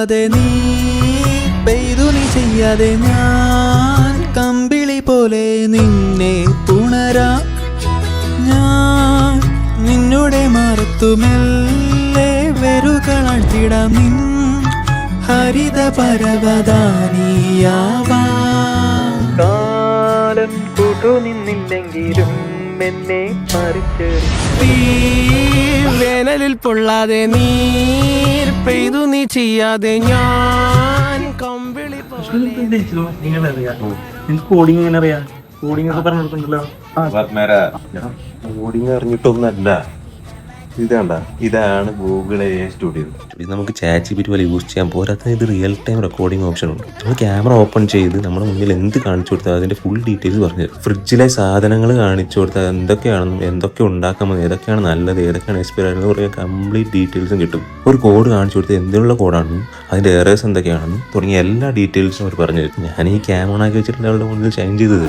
പൊള്ളാതെ നീ പെയ്തു നീ ചെയ്യാതെ ഞാൻ കമ്പിളി പോലെ നിന്നെ പുണരാ ഞാൻ നിന്നുടെ മാറത്തുമെല്ലെ നിൻ ഹരിത പരവതാനിയാവാ. കാലം കൂട്ടു നിന്നില്ലെങ്കിലും എന്നെ മറിച്ച് വേനലിൽ പൊള്ളാതെ നീർ പെയ്തു നീ ചെയ്യാതെ ഞാൻ കമ്പിളി കോഡിങ് എങ്ങനെ അറിയാം? കോഡിങ് ഒക്കെ കോഡിങ് അറിഞ്ഞിട്ടൊന്നല്ല. ഇതാണ്ട. ഇതാണ് ഗൂഗിൾ എ സ്റ്റുഡിയോ. ഇത് നമുക്ക് ചാറ്റ് ബിറ്റ് പോലെ യൂസ് ചെയ്യാൻ പോരാത്ത ഇത് റിയൽ ടൈം റെക്കോർഡിംഗ് ഓപ്ഷൻ ഉണ്ട്. നമ്മൾ ക്യാമറ ഓപ്പൺ ചെയ്ത് നമ്മുടെ മുന്നിൽ എന്ത് കാണിച്ചു കൊടുത്താൽ അതിന്റെ ഫുൾ ഡീറ്റെയിൽസ് പറഞ്ഞു ഫ്രിഡ്ജിലെ സാധനങ്ങൾ കാണിച്ചു കൊടുത്താൽ എന്തൊക്കെയാണെന്നും എന്തൊക്കെ ഉണ്ടാക്കാമെന്ന് ഏതൊക്കെയാണ് നല്ലത് ഏതൊക്കെയാണ് എക്സ്പയർ ആയിരുന്നു കംപ്ലീറ്റ് ഡീറ്റെയിൽസും കിട്ടും. ഒരു കോഡ് കാണിച്ചു കൊടുത്താൽ എന്തിനുള്ള കോഡാണെന്നും അതിന്റെ എറേഴ്സ് എന്തൊക്കെയാണെന്നും തുടങ്ങിയ എല്ലാ ഡീറ്റെയിൽസും അവർ പറഞ്ഞു ഞാൻ ഈ ക്യാമറ ആക്കി വെച്ചിട്ടുണ്ട് അവരുടെ മുന്നിൽ ഷൈൻ ചെയ്തത്